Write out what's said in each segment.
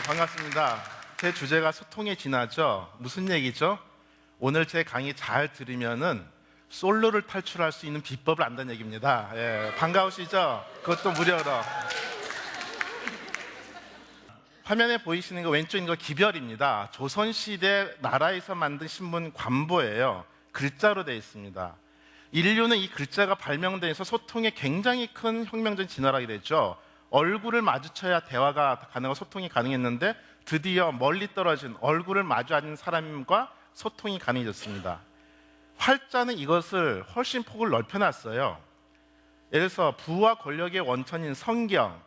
네, 반갑습니다. 제 주제가 소통의 진화죠. 무슨 얘기죠? 오늘 제 강의 잘 들으면은 솔로를 탈출할 수 있는 비법을 안다는 얘기입니다. 예, 반가우시죠? 그것도 무료로. 화면에 보이시는 거 왼쪽 있는 거 기별입니다. 조선시대 나라에서 만든 신문 관보예요. 글자로 되어 있습니다. 인류는 이 글자가 발명돼서 소통에 굉장히 큰 혁명적인 진화를 하게 됐죠. 얼굴을 마주쳐야 대화가 가능하고 소통이 가능했는데 드디어 멀리 떨어진 얼굴을 마주 앉은 사람과 소통이 가능해졌습니다. 활자는 이것을 훨씬 폭을 넓혀놨어요. 예를 들어서 부와 권력의 원천인 성경,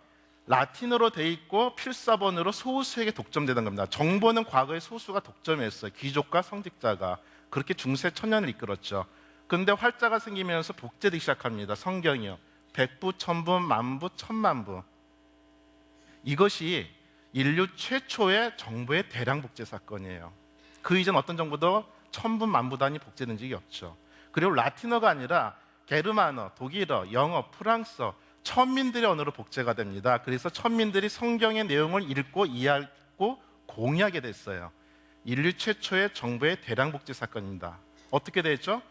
라틴어로 돼 있고 필사본으로 소수에게 독점되는 겁니다. 정보는 과거에 소수가 독점했어요. 귀족과 성직자가 그렇게 중세 천년을 이끌었죠. 그런데 활자가 생기면서 복제되기 시작합니다. 성경이요. 백부, 천부, 만부, 천만부. 이것이 인류 최초의 정부의 대량 복제 사건이에요. 그 이전 어떤 정부도 천분 만부 단위 복제된 적이 없죠. 그리고 라틴어가 아니라 게르만어, 독일어, 영어, 프랑스어 천민들의 언어로 복제가 됩니다. 그래서 천민들이 성경의 내용을 읽고 이해하고 공유하게 됐어요. 인류 최초의 정부의 대량 복제 사건입니다. 어떻게 됐죠?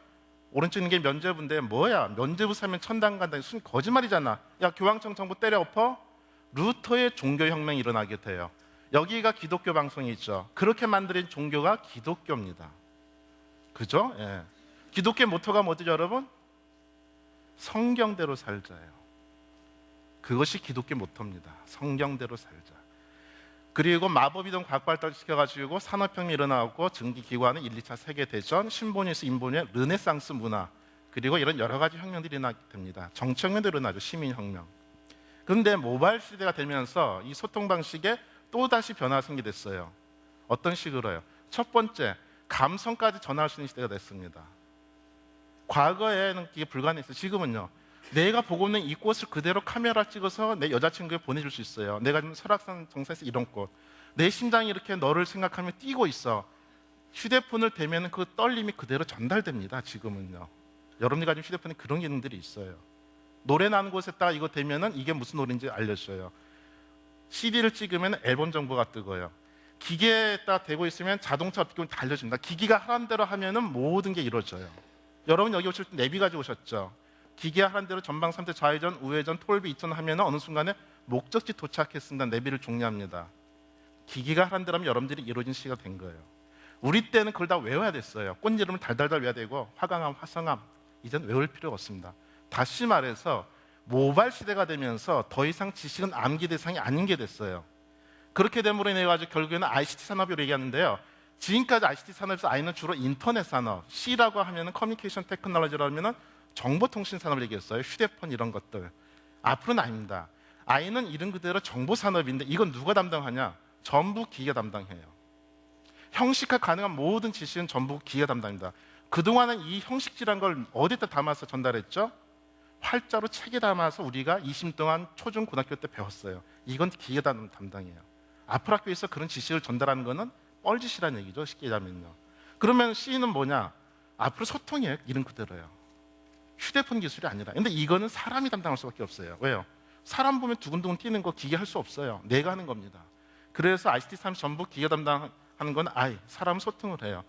오른쪽 있는 게 면제부인데 뭐야? 면제부 사면 천당 간다. 순 거짓말이잖아. 야 교황청 정부 때려 엎어? 루터의 종교혁명이 일어나게 돼요. 여기가 기독교 방송이 있죠. 그렇게 만들어진 종교가 기독교입니다. 그죠? 예. 기독교 모토가 뭐죠, 여러분? 성경대로 살자예요. 그것이 기독교 모토입니다. 성경대로 살자. 그리고 마법이동 과학발달 시켜가지고 산업혁명이 일어나고 증기기관은 1, 2차 세계대전, 신본에서 인본의 르네상스 문화, 그리고 이런 여러 가지 혁명들이 일어나게 됩니다. 정치혁명도 일어나죠. 시민혁명. 그런데 모바일 시대가 되면서 이 소통 방식에 또다시 변화가 생기됐어요. 어떤 식으로요? 첫 번째, 감성까지 전할 수 있는 시대가 됐습니다. 과거에는 이게 불가능했어요. 지금은요. 내가 보고 있는 이 꽃을 그대로 카메라 찍어서 내 여자친구에 보내줄 수 있어요. 내가 지금 설악산 정상에서 이런 꽃. 내 심장이 이렇게 너를 생각하며 뛰고 있어. 휴대폰을 대면 그 떨림이 그대로 전달됩니다. 지금은요. 여러분이 가진 휴대폰에 그런 기능들이 있어요. 노래 나는 곳에다가 이거 대면은 이게 무슨 노래인지 알려줘요. CD를 찍으면 앨범 정보가 뜨고요. 기계에다 대고 있으면 자동차 어떻게 보면 다 알려줍니다. 기기가 하란 대로 하면은 모든 게 이루어져요. 여러분 여기 오실 때 내비 가지고 오셨죠? 기계 하란 대로 전방 3대 좌회전, 우회전, 톨비 이천 하면 어느 순간에 목적지 도착했습니다. 내비를 종료합니다. 기기가 하란 대로 하면 여러분들이 이루어진 시가 된 거예요. 우리 때는 그걸 다 외워야 됐어요. 꽃 이름을 달달달 외워야 되고 화강암, 화성암 이젠 외울 필요가 없습니다. 다시 말해서 모바일 시대가 되면서 더 이상 지식은 암기 대상이 아닌 게 됐어요. 그렇게 됨으로 인해 가지고 결국에는 ICT 산업으로 얘기하는데요. 지금까지 ICT 산업에서 I는 주로 인터넷 산업, C라고 하면은 커뮤니케이션 테크놀로지라고 하면은 정보통신 산업을 얘기했어요. 휴대폰 이런 것들. 앞으로는 아닙니다. I는 이름 그대로 정보 산업인데 이건 누가 담당하냐? 전부 기계가 담당해요. 형식화 가능한 모든 지식은 전부 기계가 담당입니다. 그동안은 이 형식지란 걸 어디다 담아서 전달했죠? 활자로 책에 담아서 우리가 20년 동안 초중 고등학교 때 배웠어요. 이건 기계가 담당해요. 앞으로 학교에서 그런 지식을 전달하는 거는 뻘짓이라는 얘기죠. 쉽게 얘기하면요. 그러면 C는 뭐냐? 앞으로 소통이에요. 이름 그대로요. 휴대폰 기술이 아니라. 근데 이거는 사람이 담당할 수밖에 없어요. 왜요? 사람 보면 두근두근 뛰는 거 기계 할 수 없어요. 내가 하는 겁니다. 그래서 ICT 산업 전부 기계 담당하는 건 아예 사람 소통을 해요.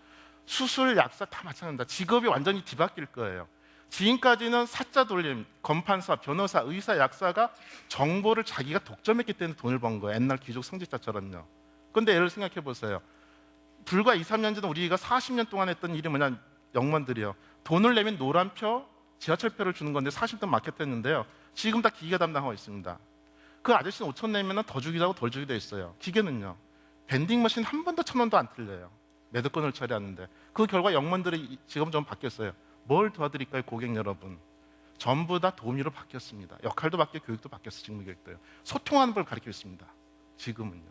수술, 약사 다 마찬가지입니다. 직업이 완전히 뒤바뀔 거예요. 지금까지는 사자 돌림, 검판사, 변호사, 의사, 약사가 정보를 자기가 독점했기 때문에 돈을 번 거예요. 옛날 귀족 성직자처럼요. 근데 예를 생각해 보세요. 불과 2, 3년 전 우리가 40년 동안 했던 일이 뭐냐 영문들이요. 돈을 내면 노란표, 지하철표를 주는 건데 40년 마켓했는데요. 지금 다 기계가 담당하고 있습니다. 그 아저씨는 5천 내면 더 주기도 하고 덜 주기도 했어요. 기계는요. 밴딩 머신 한 번도 천 원도 안 틀려요. 매도권을 처리하는데 그 결과 영문들이 지금 좀 바뀌었어요. 뭘 도와드릴까요, 고객 여러분? 전부 다 도우미로 바뀌었습니다. 역할도 바뀌고 교육도 바뀌었어요, 직무 교육도요. 소통하는 걸 가르치고 있습니다. 지금은요.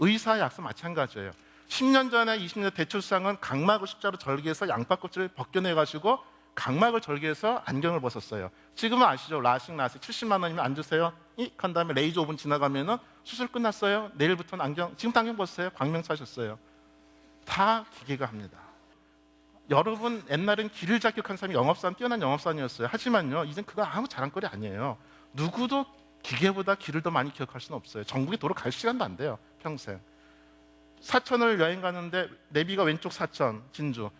의사, 약사 마찬가지예요. 10년 전에 20년 대출상은 각막을 십자로 절개해서 양파 껍질을 벗겨내가지고 각막을 절개해서 안경을 벗었어요. 지금은 아시죠? 라식, 라식 70만 원이면 안 주세요. 이, 한 다음에 레이저 오븐 지나가면은 수술 끝났어요. 내일부터는 안경, 지금 안경 벗으세요. 광명 사셨어요. 다 기계가 합니다. 여러분 옛날엔 길을 작격한 사람이 영업사원 뛰어난 영업사원이었어요. 하지만요, 이젠 그거 아무 자랑거리 아니에요. 누구도 기계보다 길을 더 많이 기억할 수는 없어요. 전국에 도로 갈 시간도 안 돼요. 평생. 사천을 여행 가는데 내비가 왼쪽 사천 진주.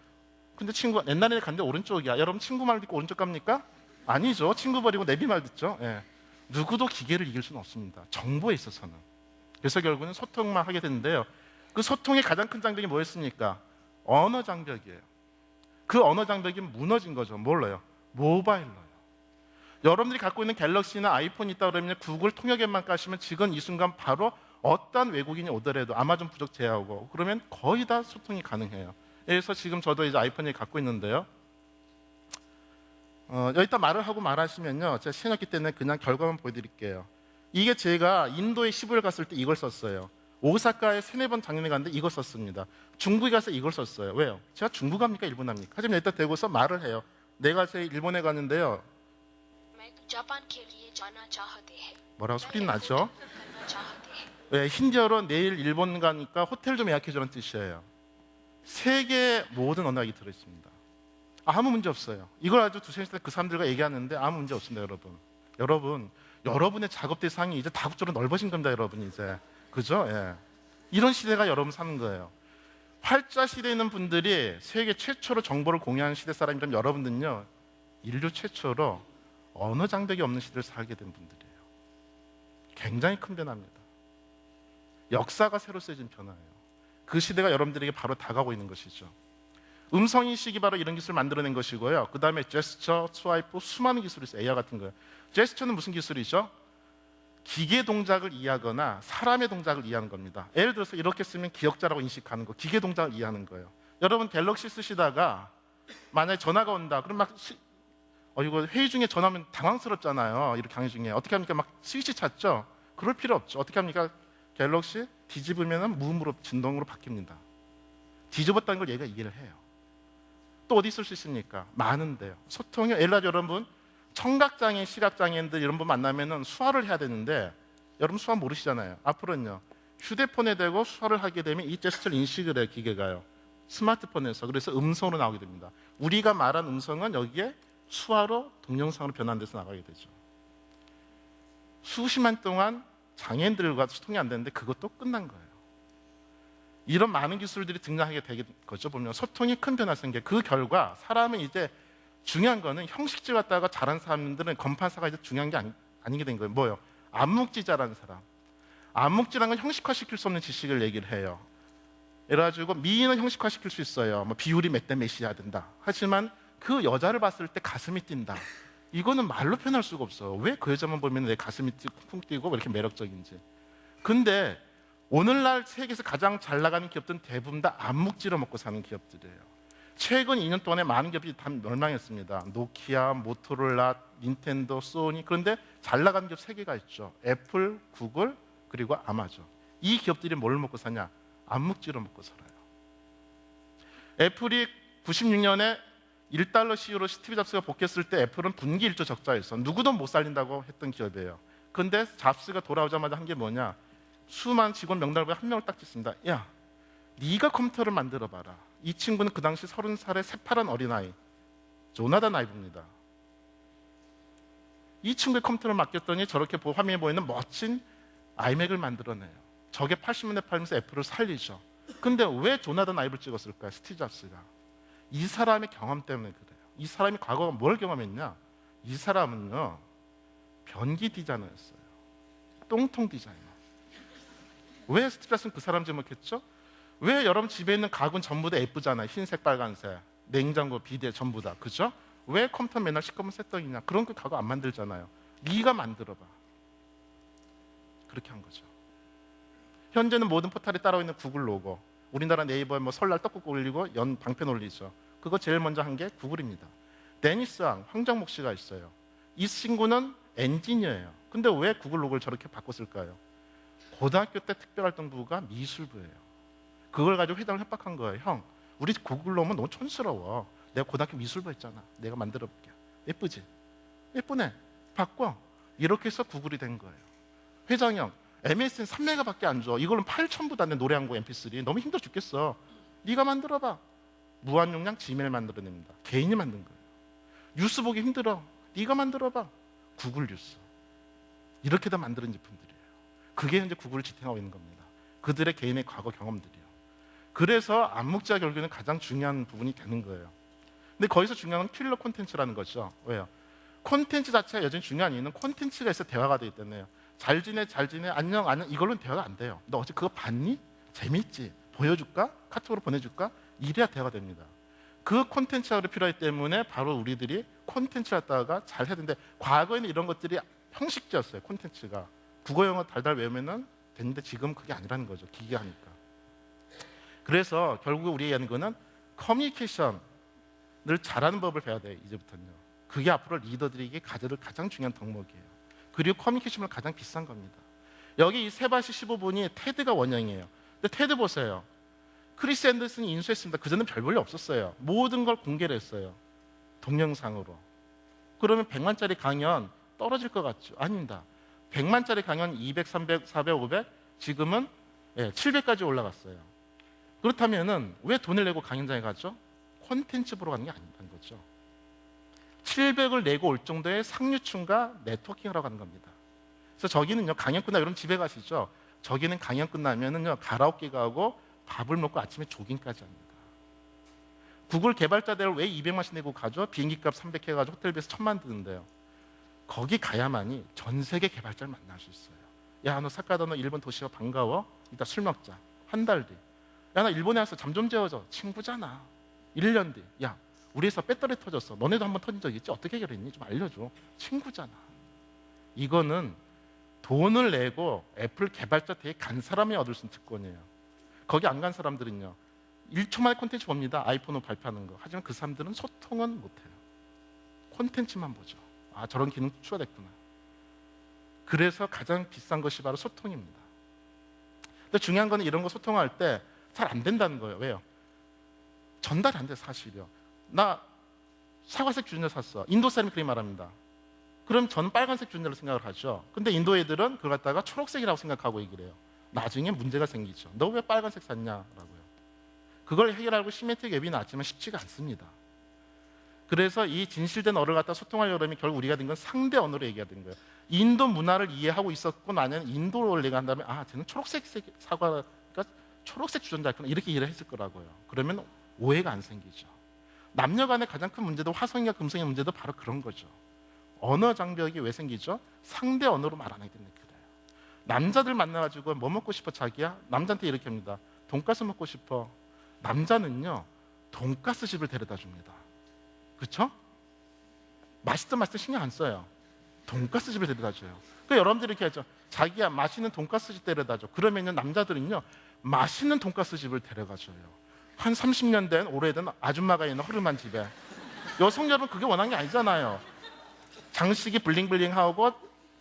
근데 친구가 옛날에 갔는데 오른쪽이야. 여러분 친구 말 듣고 오른쪽 갑니까? 아니죠. 친구 버리고 내비 말 듣죠. 예. 누구도 기계를 이길 수는 없습니다. 정보에 있어서는. 그래서 결국은 소통만 하게 되는데요. 그 소통의 가장 큰 장벽이 뭐였습니까? 언어 장벽이에요. 그 언어 장벽이 무너진 거죠. 뭘로요? 모바일로요. 여러분들이 갖고 있는 갤럭시나 아이폰이 있다 그러면 구글 통역 앱만 까시면 지금 이 순간 바로 어떤 외국인이 오더라도 아마존 부족 제외하고 그러면 거의 다 소통이 가능해요. 그래서 지금 저도 이제 아이폰을 갖고 있는데요. 어, 여기다 말을 하고 말하시면요. 제가 시간없기 때문에 그냥 결과만 보여드릴게요. 이게 제가 인도에 10일 갔을 때 이걸 썼어요. 오사카에 세네 번 작년에 갔는데 이거 썼습니다. 중국에 가서 이걸 썼어요. 왜요? 제가 중국 갑니까? 일본 합니까? 하지만 일단 대고서 말을 해요. 내가 제 일본에 갔는데요. 뭐라고 소리 나죠? 네, 예, 힌디어로 내일 일본 가니까 호텔 좀 예약해주라는 뜻이에요. 세계 모든 언어가 들어있습니다. 아무 문제 없어요. 이걸 아주 두세 시간 그 사람들과 얘기하는데 아무 문제 없습니다, 여러분. 여러분, 여러분의 작업 대상이 이제 다국적으로 넓어진 겁니다, 여러분 이제. 그죠? 예. 이런 시대가 여러분 사는 거예요. 활자 시대에 있는 분들이 세계 최초로 정보를 공유하는 시대 사람이라면 여러분들은요, 인류 최초로 언어 장벽이 없는 시대를 살게 된 분들이에요. 굉장히 큰 변화입니다. 역사가 새로 쓰여진 변화예요. 그 시대가 여러분들에게 바로 다가오고 있는 것이죠. 음성 인식이 바로 이런 기술을 만들어낸 것이고요. 그 다음에 제스처, 스와이프, 수많은 기술이 있어요. AI 같은 거요. 제스처는 무슨 기술이죠? 기계 동작을 이해하거나 사람의 동작을 이해하는 겁니다. 예를 들어서 이렇게 쓰면 기억자라고 인식하는 거, 기계 동작을 이해하는 거예요. 여러분 갤럭시 쓰시다가 만약에 전화가 온다, 그럼 막 시- 어, 이거 회의 중에 전화하면 당황스럽잖아요. 이렇게 강의 중에 어떻게 합니까? 막 스위치 찾죠. 그럴 필요 없죠. 어떻게 합니까? 갤럭시 뒤집으면 무음으로 진동으로 바뀝니다. 뒤집었다는 걸 얘가 이해를 해요. 또 어디 쓸수 있습니까? 많은데요. 소통이 엘라 여러분 청각장애, 시각장애인들 이런 분 만나면은 수화를 해야 되는데 여러분 수화 모르시잖아요. 앞으로는요. 휴대폰에 대고 수화를 하게 되면 이 제스처를 인식을 해요. 기계가요. 스마트폰에서 그래서 음성으로 나오게 됩니다. 우리가 말한 음성은 여기에 수화로 동영상으로 변환돼서 나가게 되죠. 수십만 동안 장애인들과 소통이 안 되는데 그것도 끝난 거예요. 이런 많은 기술들이 등장하게 되는 거죠. 보면 소통이 큰 변화 생겨. 그 결과 사람은 이제 중요한 거는 형식질 갖다가 잘한 사람들은 건판사가 이제 중요한 게 아니, 아니게 된 거예요. 뭐요? 암묵지 잘하는 사람. 암묵지라는 건 형식화시킬 수 없는 지식을 얘기를 해요. 이래가지고 미인은 형식화시킬 수 있어요. 뭐 비율이 몇 대 몇이야 된다. 하지만 그 여자를 봤을 때 가슴이 뛴다. 이거는 말로 표현할 수가 없어. 왜 그 여자만 보면 내 가슴이 뛰- 쿵쿵 뛰고 왜 이렇게 매력적인지. 근데 오늘날 세계에서 가장 잘 나가는 기업들은 대부분 다 암묵지로 먹고 사는 기업들이에요. 최근 2년 동안에 많은 기업이 다 멸망했습니다. 노키아, 모토로라, 닌텐도, 소니. 그런데 잘 나가는 기업 세 개가 있죠. 애플, 구글, 그리고 아마존. 이 기업들이 뭘 먹고 사냐? 암묵지로 먹고 살아요. 애플이 96년에 1달러 CEO로 스티브 잡스가 복귀했을 때 애플은 분기 1조 적자였어. 누구도 못 살린다고 했던 기업이에요. 근데 잡스가 돌아오자마자 한 게 뭐냐? 수많은 직원 명단을 한 명을 딱 짓습니다. 야, 네가 컴퓨터를 만들어 봐라. 이 친구는 그 당시 30살의 새파란 어린아이 조나단 아이브입니다. 이 친구의 컴퓨터를 맡겼더니 저렇게 보- 화면에 보이는 멋진 아이맥을 만들어내요. 저게 80년대 팔면서 애플을 살리죠. 근데 왜 조나단 아이브를 찍었을까요? 스티브 잡스가. 이 사람의 경험 때문에 그래요. 이 사람이 과거에 뭘 경험했냐? 이 사람은요, 변기 디자이너였어요. 똥통 디자이너. 왜 스티브 잡스는 그 사람 제목했죠? 왜 여러분 집에 있는 가구는 전부 다 예쁘잖아요. 흰색, 빨간색, 냉장고, 비대 전부 다. 그죠? 왜 컴퓨터 맨날 시꺼먼 새떡이냐? 그런 그 가구 안 만들잖아요. 네가 만들어봐. 그렇게 한 거죠. 현재는 모든 포털에 따라오 있는 구글 로고. 우리나라 네이버에 뭐 설날 떡국 올리고 연 방편 올리죠. 그거 제일 먼저 한 게 구글입니다. 데니스 왕, 황정목 씨가 있어요. 이 친구는 엔지니어예요. 근데 왜 구글 로고를 저렇게 바꿨을까요? 고등학교 때 특별활동부가 미술부예요. 그걸 가지고 회장을 협박한 거예요. 형, 우리 구글로 오면 너무 촌스러워. 내가 고등학교 미술부 했잖아. 내가 만들어 볼게. 예쁘지? 예쁘네. 바꿔. 이렇게 해서 구글이 된 거예요. 회장 형, MSN 3메가밖에 안 줘. 이걸로 8천부도 안돼 노래 한 곡 MP3. 너무 힘들어 죽겠어. 네가 만들어 봐. 무한 용량 지메일 만들어냅니다. 개인이 만든 거예요. 뉴스 보기 힘들어. 네가 만들어 봐. 구글 뉴스. 이렇게 다 만드는 제품들이에요. 그게 현재 구글을 지탱하고 있는 겁니다. 그들의 개인의 과거 경험들이요. 그래서 암묵자 결국에는 가장 중요한 부분이 되는 거예요. 근데 거기서 중요한 건 킬러 콘텐츠라는 거죠. 왜요? 콘텐츠 자체가 여전히 중요한 이유는 콘텐츠가 있어 대화가 되기 때문에요. 잘 지내, 잘 지내, 안녕, 안녕 이걸로는 대화가 안 돼요. 너 어제 그거 봤니? 재밌지? 보여줄까? 카톡으로 보내줄까? 이래야 대화가 됩니다. 그 콘텐츠가 필요하기 때문에 바로 우리들이 콘텐츠를 갖다가 잘 해야 되는데 과거에는 이런 것들이 형식제였어요. 콘텐츠가 국어 영어 달달 외우면은 됐는데 지금 그게 아니라는 거죠. 기계가 하니까. 그래서 결국 우리 연구는 커뮤니케이션을 잘하는 법을 배워야 돼요. 이제부터는요. 그게 앞으로 리더들에게 가져야 될 가장 중요한 덕목이에요. 그리고 커뮤니케이션은 가장 비싼 겁니다. 여기 이 세바시 15분이 테드가 원형이에요. 근데 테드 보세요. 크리스 앤더슨이 인수했습니다. 그전엔 별 볼일 없었어요. 모든 걸 공개를 했어요. 동영상으로. 그러면 100만짜리 강연 떨어질 것 같죠? 아닙니다. 100만짜리 강연 200, 300, 400, 500 지금은 예, 700까지 올라갔어요. 그렇다면은 왜 돈을 내고 강연장에 가죠? 콘텐츠 보러 가는 게 아니라는 거죠. 700을 내고 올 정도의 상류층과 네트워킹을 하고 가는 겁니다. 그래서 저기는요 강연 끝나 여러분 집에 가시죠. 저기는 강연 끝나면은요 가라오케 가고 밥을 먹고 아침에 조깅까지 합니다. 구글 개발자들 왜 200만씩 내고 가죠? 비행기 값 300 해가지고 호텔비에서 천만 드는데요. 거기 가야만이 전 세계 개발자를 만날 수 있어요. 야 너 사카다 너 일본 도시가 반가워? 이따 술 먹자. 한 달 뒤. 야 나 일본에 와서 잠 좀 재워줘. 친구잖아. 1년 뒤. 야 우리 회사 배터리 터졌어. 너네도 한번 터진 적 있지? 어떻게 해결했니? 좀 알려줘. 친구잖아. 이거는 돈을 내고 애플 개발자 되게 간 사람이 얻을 수 있는 특권이에요. 거기 안 간 사람들은요. 1초 만에 콘텐츠 봅니다. 아이폰으로 발표하는 거. 하지만 그 사람들은 소통은 못해요. 콘텐츠만 보죠. 아 저런 기능 추가됐구나. 그래서 가장 비싼 것이 바로 소통입니다. 근데 중요한 거는 이런 거 소통할 때 잘 안 된다는 거예요. 왜요? 전달이 안 돼, 사실이요. 나 사과색 주전자 샀어. 인도 사람이 그렇게 말합니다. 그럼 저는 빨간색 주전자로 생각을 하죠. 근데 인도 애들은 그걸 갖다가 초록색이라고 생각하고 얘기를 해요. 나중에 문제가 생기죠. 너 왜 빨간색 샀냐라고요. 그걸 해결하고 시멘트 앱이 나왔지만 쉽지가 않습니다. 그래서 이 진실된 언어를 갖다 소통하려고 하면 결국 우리가 된 건 상대 언어로 얘기가 된 거예요. 인도 문화를 이해하고 있었고 나는 인도를 내가 한다면 아, 쟤는 초록색 사과가 초록색 주전자구나 이렇게 이해를 했을 거라고요. 그러면 오해가 안 생기죠. 남녀 간의 가장 큰 문제도 화성이와 금성의 문제도 바로 그런 거죠. 언어 장벽이 왜 생기죠? 상대 언어로 말 안 하기 때문에 그래요. 남자들 만나가지고 뭐 먹고 싶어 자기야? 남자한테 이렇게 합니다. 돈가스 먹고 싶어. 남자는요 돈가스 집을 데려다 줍니다. 그렇죠? 맛있든 맛있든 신경 안 써요. 돈가스 집을 데려다 줘요. 그 여러분들이 이렇게 하죠. 자기야 맛있는 돈가스 집 데려다 줘. 그러면요 남자들은요 맛있는 돈가스 집을 데려가 줘요. 한 30년 된 오래된 아줌마가 있는 허름한 집에 여성 여러분 그게 원하는 게 아니잖아요. 장식이 블링블링하고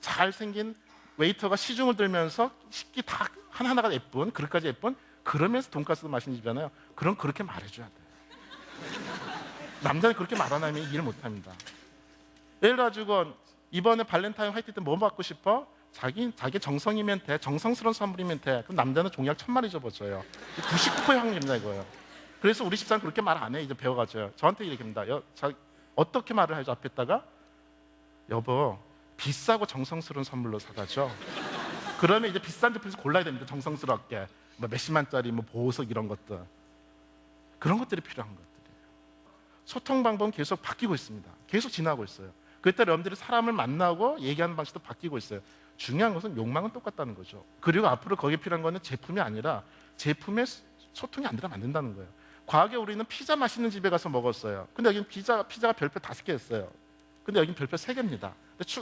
잘생긴 웨이터가 시중을 들면서 식기 다 하나하나가 예쁜 그릇까지 예쁜 그러면서 돈가스도 맛있는 집이잖아요. 그럼 그렇게 말해줘야 돼요. 남자는 그렇게 말 안 하면 이해를 못합니다. 예를 들어가지고 이번에 발렌타인 화이트 때 뭐 받고 싶어? 자기 자기 정성이면 돼. 정성스러운 선물이면 돼. 그럼 남자는 종약 천 마리 접어줘요. 99%의 확률입니다 이거요. 그래서 우리 집사람 그렇게 말 안 해. 이제 배워가지고요. 저한테 이렇게 합니다. 여, 자, 어떻게 말을 하죠 앞에다가? 여보 비싸고 정성스러운 선물로 사다죠. 그러면 이제 비싼 제품에서 골라야 됩니다. 정성스럽게 뭐 몇십만짜리 뭐 보석 이런 것들 그런 것들이 필요한 것들이에요. 소통 방법은 계속 바뀌고 있습니다. 계속 지나고 있어요. 그때 여러분들이 사람을 만나고 얘기하는 방식도 바뀌고 있어요. 중요한 것은 욕망은 똑같다는 거죠. 그리고 앞으로 거기에 필요한 거는 제품이 아니라 제품의 소통이 안 들어가면 안 된다는 거예요. 과거에 우리는 피자 맛있는 집에 가서 먹었어요. 근데 여기는 피자, 피자가 별표 다섯 개였어요. 근데 여기는 별표 세 개입니다.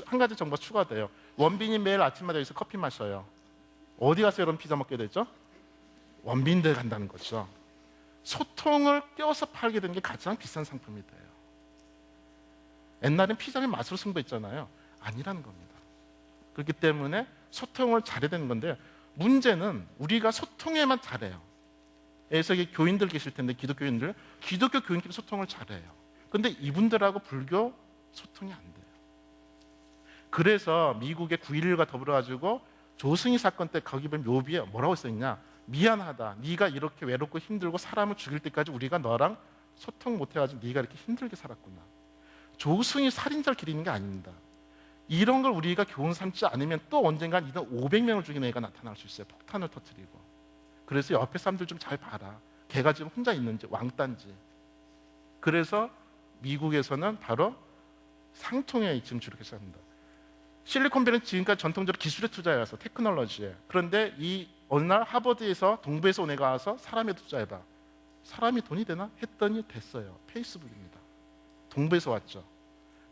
한 가지 정보가 추가돼요. 원빈이 매일 아침마다 여기서 커피 마셔요. 어디 가서 여러분 피자 먹게 되죠? 원빈들 간다는 거죠. 소통을 껴서 팔게 되는 게 가장 비싼 상품이 돼요. 옛날엔 피자의 맛으로 승부했잖아요. 아니라는 겁니다. 그렇기 때문에 소통을 잘해야 되는 건데 문제는 우리가 소통에만 잘해요. 그래서 교인들 계실 텐데 기독교인들 기독교 교인끼리 소통을 잘해요. 근데 이분들하고 불교 소통이 안 돼요. 그래서 미국의 9.11과 더불어 가지고 조승희 사건 때 거기 보면 묘비에 뭐라고 써있냐? 미안하다. 네가 이렇게 외롭고 힘들고 사람을 죽일 때까지 우리가 너랑 소통 못 해가지고 네가 이렇게 힘들게 살았구나. 조승이 살인자를 기리는 게 아닙니다. 이런 걸 우리가 교훈 삼지 않으면 또 언젠간 이런 500명을 죽인 애가 나타날 수 있어요. 폭탄을 터뜨리고. 그래서 옆에 사람들 좀 잘 봐라. 걔가 지금 혼자 있는지 왕따인지. 그래서 미국에서는 바로 상통에 지금 주력해 습니다 실리콘밸리는 지금까지 전통적으로 기술에 투자해서 테크놀로지에. 그런데 이 어느 날 하버드에서 동부에서 온 애가 와서 사람에 투자해봐. 사람이 돈이 되나? 했더니 됐어요. 페이스북입니다. 동부에서 왔죠.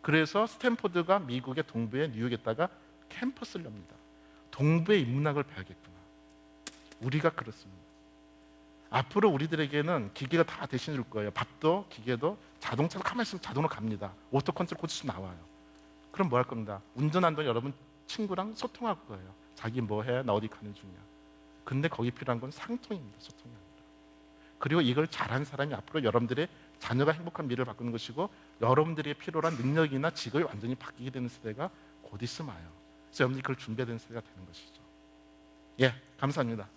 그래서 스탠포드가 미국의 동부의 뉴욕에다가 캠퍼스를 엽니다. 동부의 인문학을 배우겠구나. 우리가 그렇습니다. 앞으로 우리들에게는 기계가 다 대신해 줄 거예요. 밥도 기계도 자동차도 가만히 있으면 자동으로 갑니다. 오토 컨트롤 코드 나와요. 그럼 뭐 할 겁니다. 운전한 동안 여러분 친구랑 소통할 거예요. 자기 뭐 해? 나 어디 가는 중이야. 근데 거기 필요한 건 상통입니다. 소통이 아니라. 그리고 이걸 잘한 사람이 앞으로 여러분들의 자녀가 행복한 미래를 바꾸는 것이고 여러분들이 필요한 능력이나 직업이 완전히 바뀌게 되는 세대가 곧 있으면 와요. 그래서 여러분들이 그걸 준비해야 되는 세대가 되는 것이죠. 예, 감사합니다.